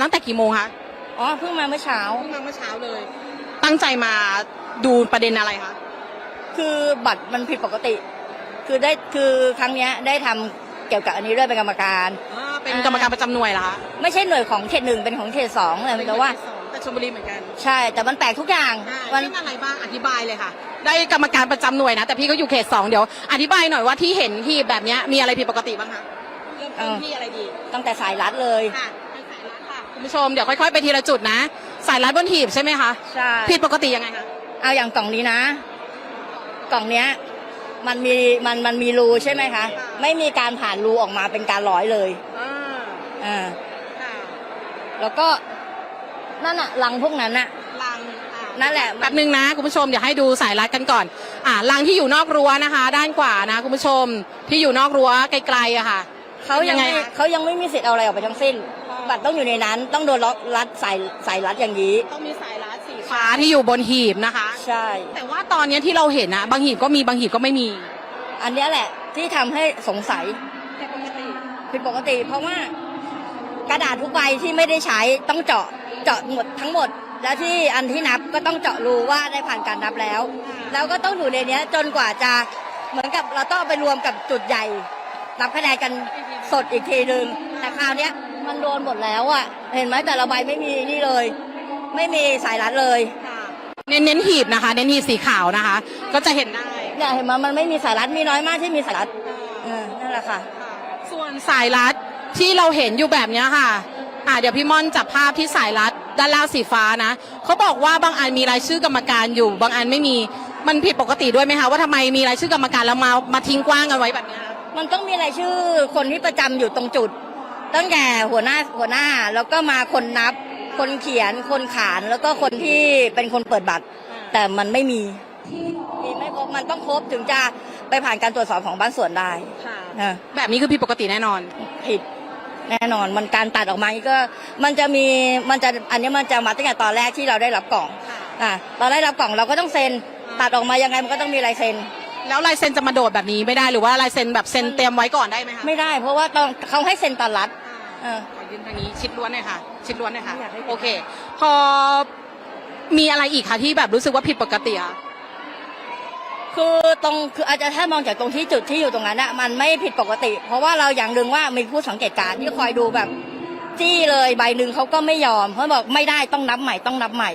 ตั้งแต่กี่โมงคะอ๋อเพิ่งมาเมื่อเช้า เพิ่งมาเมื่อเช้าเลย ตั้งใจมาดูประเด็นอะไรคะคือบัตรมันผิดปกติ คือได้คือครั้งเนี้ยได้ทำเกี่ยวกับอันนี้ด้วยเป็นกรรมการ อ่าเป็นกรรมการประจำหน่วยเหรอคะไม่ใช่หน่วยของเขตหนึ่งเป็นของเขตสองเลยแต่ว่า แต่ชลบุรีเหมือนกันใช่ แต่มันแปลกทุกอย่างมัมันนอะไรบ้างอธิบายเลยค่ะ ได้กรรมการประจำหน่วยนะแต่พี่ก็อยู่เขตสองเดี๋ยวอธิบายหน่อยว่าที่เห็นที่แบบเนี้ยมีอะไรผิดปกติบ้างคะเริ่มต้นที่อะไรดีตั้งแต่สายรัดเลย ค่ะทางสายรัด ค่ะคุณผู้ชมเดี๋ยวค่อยๆไปทีละจุดนะ สายรัดบนถีบใช่ไหมคะใช่ผิดปกติยังไงคะเอาอย่างกล่องนี้นะ กล่องเนี้ยมันมีมันมันมีรูใช่ไหมคะไม่มีการผ่านรูออกมาเป็นการร้อยเลยอ่าอ่าค่ะแล้วก็นั่นอะลังพวกนั้นอะลังอ่านั่นแหละแป๊บนึงนะคุณผู้ชมเดี๋ยวให้ดูสายรัดกันก่อน อ่าลังที่อยู่นอกรั้วนะคะ ด้านขวานะคุณผู้ชมที่อยู่นอกรั้วไกลๆอะค่ะเขายังยังไงไม่คะเขายังไม่มีสิทธิ์เอาอะไรออกไปทั้งสิ้นอ่า บัตรต้องอยู่ในนั้น ต้องโดนล็อกรัดสายสายรัดอย่างนี้ ต้องมีสายรัดสีฟ้าที่อยู่บนหีบนะคะ ใช่ แต่ว่าตอนเนี้ยที่เราเห็นนะบางหีบก็มีบางหีบก็ไม่มี อันเนี้ยแหละที่ทำให้สงสัยผิดปกติ เพราะว่ากระดาษทุกใบที่ไม่ได้ใช้ต้องเจาะเจาะหมดทั้งหมด แล้วที่อันที่นับก็ต้องเจาะรูว่าได้ผ่านการนับแล้ว แล้วก็ต้องอยู่ในเนี้ยจนกว่าจะเหมือนกับเราต้องเอาไปรวมกับจุดใหญ่นับคะแนนกันสดอีกทีหนึ่งแต่คราวเนี้ย มันโดนหมดแล้วอะเห็นไหมแต่ละใบไม่มีนี่เลย ไม่มีสายรัดเลยเน้นเน้นหีบนะคะ เน้นหีบสีขาวนะคะ ก็จะเห็นได้เนี่ยเห็นไหมมันไม่มีสายรัดมีน้อยมากที่มีสายรัดเออนั่นแหละค่ะ ส่วนสายรัดที่เราเห็นอยู่แบบเนี้ยค่ะ อ่าเดี๋ยวพี่ม่อนจับภาพที่สายรัดด้านล่างสีฟ้านะเขาบอกว่าบางอันมีรายชื่อกรรมการอยู่ บางอันไม่มีมันผิดปกติด้วยไหมคะว่าทำไมมีรายชื่อกรรมการแล้วมามาทิ้งกว้างกันไว้แบบเนี้ยคะมันต้องมีรายชื่อคนที่ประจำอยู่ตรงจุด ตั้งแต่หัวหน้าหัวหน้าแล้วก็มาคนนับ คนเขียนคนขานแล้วก็คนที่เป็นคนเปิดบัตร แต่มันไม่มีมีไม่ครบมันต้องครบถึงจะไปผ่านการตรวจสอบของบ้านส่วนได้นะแบบนี้คือผิดปกติแน่นอนผิดแน่นอนมันการตัดออกมานี่ก็มันจะมีมันจะอันนี้มันจะมาตั้งแต่ตอนแรกที่เราได้รับกล่องอะตอนได้รับกล่องเราก็ต้องเซ็นตัดออกมายังไงมันก็ต้องมีลายเซ็นแล้วลายเซ็นจะมาโดดแบบนี้ไม่ได้หรือว่าลายเซ็นแบบเซ็นเตรียมไว้ก่อนได้ไหมคะไม่ได้เพราะว่าต้องเขาให้เซ็นตอนรัด เออ ขอยืนทางนี้ชิดล้วนหน่อยค่ะ ชิดล้วนหน่อยค่ะไม่อยากให้โอเค พอมีอะไรอีกคะที่แบบรู้สึกว่าผิดปกติอะคือตรงคืออาจจะถ้ามองจากตรงที่จุดที่อยู่ตรงนั้นอะมันไม่ผิดปกติ เพราะว่าเราอย่างหนึ่งว่ามีผู้สังเกตการณ์ที่คอยดูแบบจี้เลยใบหนึ่งเขาก็ไม่ยอมเขาบอกไม่ได้ต้องนับใหม่ต้องนับใหม่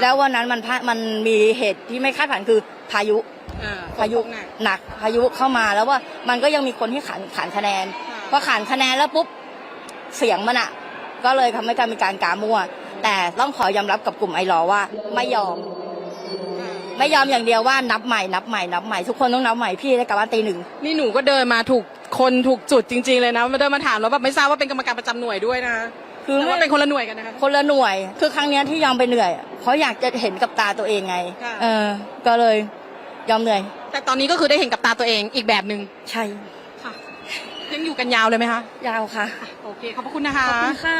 แล้ววันนั้นมันพลาดมันมีเหตุที่ไม่คาดฝันคือพายุอ่าพายุฝนตกหนักหนักพายุเข้ามาแล้วว่ามันก็ยังมีคนที่ขานขานคะแนน พอขานคะแนนแล้วปุ๊บ เสียงมันอะก็เลยทำให้การมีการกามั่ว แต่ต้องขอยอมรับกับกลุ่มไอรอว์ว่าไม่ยอม ไม่ยอมอย่างเดียวว่านับใหม่นับใหม่นับใหม่ทุกคนต้องนับใหม่พี่ได้กลับบ้านตีหนึ่งนี่หนูก็เดินมาถูกคนถูกจุดจริง ๆ เลยนะมาเดินมาถามแล้วแบบไม่ทราบว่าเป็นกรรมการประจำหน่วยด้วยนะคือแต่ว่าไม่เป็นคนละหน่วยกันนะคะคนละหน่วย คือครั้งเนี้ยที่ยอมไปเหนื่อยอะเพราะอยากจะเห็นกับตาตัวเองไงค่ะเออ ก็เลยยอมเหนื่อย แต่ตอนนี้ก็คือได้เห็นกับตาตัวเองอีกแบบหนึ่งใช่ค่ะ ยังอยู่กันยาวเลยไหมคะ ยาวค่ะ โอเค ขอบพระคุณนะคะ ขอบคุณค่ะ